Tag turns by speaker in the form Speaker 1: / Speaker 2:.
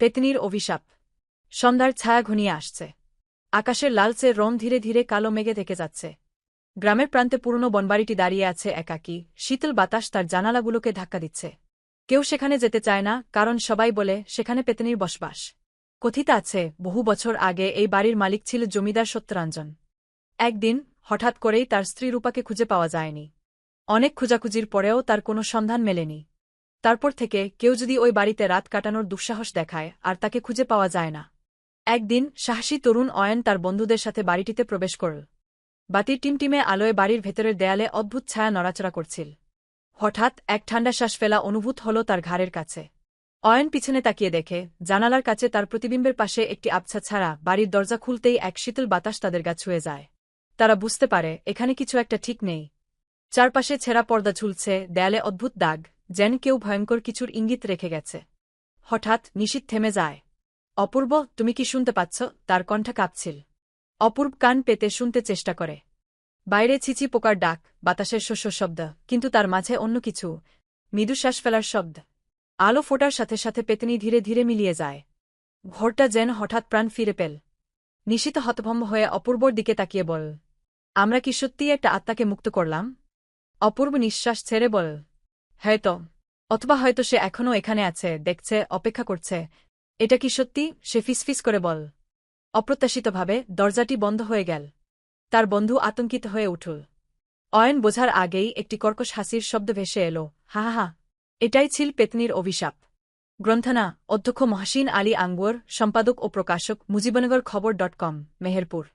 Speaker 1: পেতনির অভিশাপ। সন্ধ্যার ছায়া ঘনিয়ে আসছে। আকাশের লালচে রং ধীরে ধীরে কালো মেঘে থেকে যাচ্ছে। গ্রামের প্রান্তে পুরনো বনবাড়িটি দাঁড়িয়ে আছে একাকী। শীতল বাতাস তার জানালাগুলোকে ধাক্কা দিচ্ছে। কেউ সেখানে যেতে চায় না, কারণ সবাই বলে, সেখানে পেতনির বসবাস। কথিত আছে, বহু বছর আগে এই বাড়ির মালিক ছিল জমিদার সত্যরঞ্জন। একদিন, হঠাৎ করেই তার স্ত্রী রূপাকে খুঁজে পাওয়া যায়নি। অনেক খোঁজাখুঁজির পরেও তার কোনো সন্ধান মেলেনি। তারপর থেকে কেউ যদি ওই বাড়িতে রাত কাটানোর দুঃসাহস দেখায়, আর তাকে খুঁজে পাওয়া যায় না। একদিন সাহসী তরুণ অয়ন তার বন্ধুদের সাথে বাড়িটিতে প্রবেশ করল। বাতির টিমটিমে আলোয় বাড়ির ভেতরের দেয়ালে অদ্ভুত ছায়া নড়াচড়া করছিল। হঠাৎ এক ঠান্ডা শ্বাস ফেলা অনুভূত হল তার ঘাড়ের কাছে। অয়ন পিছনে তাকিয়ে দেখে, জানালার কাছে তার প্রতিবিম্বের পাশে একটি আবছা ছাড়া বাড়ির দরজা খুলতেই এক শীতল বাতাস তাদের গা ছুঁয়ে যায়। তারা বুঝতে পারে, এখানে কিছু একটা ঠিক নেই। চারপাশে ছেঁড়া পর্দা ঝুলছে, দেয়ালে অদ্ভুত দাগ। যেন কেউ ভয়ঙ্কর কিছুর ইঙ্গিত রেখে গেছে। হঠাৎ নিশীত থেমে যায়। অপূর্ব, তুমি কি শুনতে পাচ্ছ? তার কণ্ঠ কাঁপছিল। অপূর্ব কান পেতে শুনতে চেষ্টা করে। বাইরে ছিচি পোকার ডাক, বাতাসের শস্য শব্দ, কিন্তু তার মাঝে অন্য কিছু। মৃদু শ্বাস ফেলার শব্দ। আলো ফোটার সাথে সাথে পেতনি ধীরে ধীরে মিলিয়ে যায়। ঘরটা যেন হঠাৎ প্রাণ ফিরে পেল। নিশিত হতভম্ব হয়ে অপূর্বর দিকে তাকিয়ে বল, আমরা কি সত্যিই একটা আত্মাকে মুক্ত করলাম? অপূর্ব নিঃশ্বাস ছেড়ে বল হয়তো। অথবা হয়তো সে এখনও এখানে আছে, দেখছে, অপেক্ষা করছে। এটা কি সত্যি? সে ফিসফিস করে বল। অপ্রত্যাশিতভাবে দরজাটি বন্ধ হয়ে গেল। তার বন্ধু আতঙ্কিত হয়ে উঠল। অয়ন বোঝার আগেই একটি কর্কশ হাসির শব্দ ভেসে এলো। হা হা এটাই ছিল পেতনির অভিশাপ। গ্রন্থনা, অধ্যক্ষ মহাসিন আলী আঙ্গুয়ার সম্পাদক ও প্রকাশক মুজিবনগর খবর ডট কম, মেহেরপুর।